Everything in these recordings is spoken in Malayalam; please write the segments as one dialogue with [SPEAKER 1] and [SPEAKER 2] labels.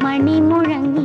[SPEAKER 1] மணி முழங்கி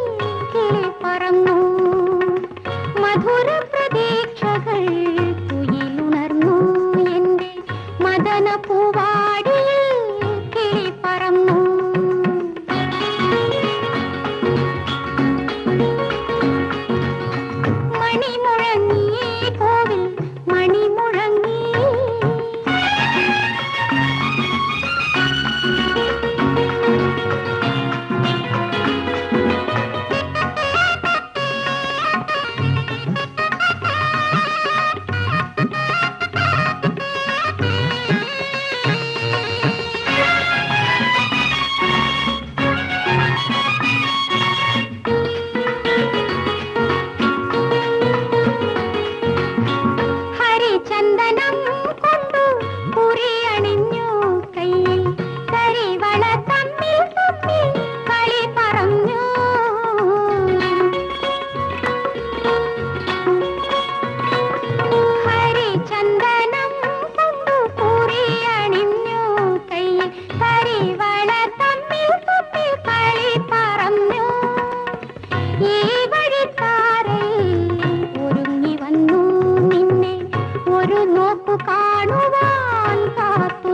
[SPEAKER 1] सनम കാണുവാൻ കാത്തു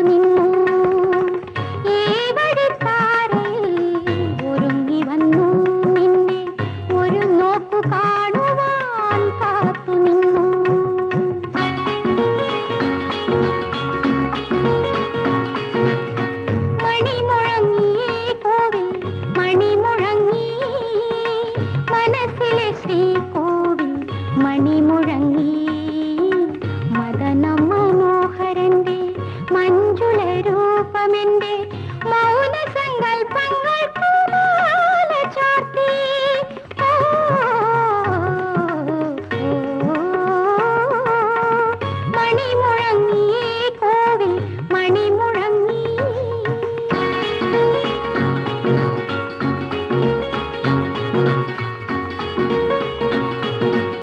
[SPEAKER 1] ഒരുങ്ങി വന്നു. നിന്നെ ഒരു കാണുവാൻ കാത്തു മണി മുഴങ്ങി పాపమిండే.